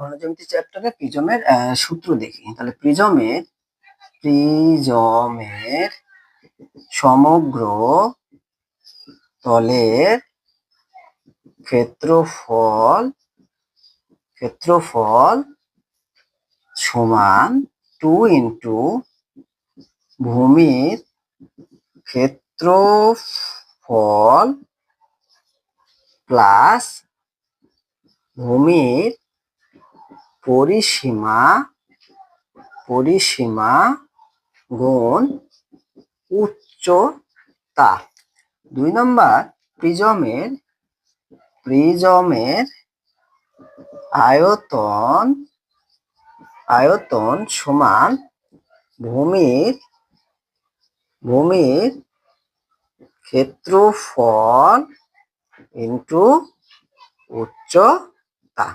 ঘনজ্যামিতি চ্যাপ্টারে প্রিজমের সূত্র দেখি। তাহলে প্রিজমের প্রিজমের সমগ্র তলের ক্ষেত্রফল ক্ষেত্রফল সমান টু ইন্টু ভূমির ক্ষেত্রফল প্লাস ভূমির পরিসীমা পরিসীমা গুণ উচ্চতা। দুই নম্বর, প্রিজমের প্রিজমের আয়তন আয়তন সমান ভূমির ভূমির ক্ষেত্রফল ইন্টু উচ্চতা।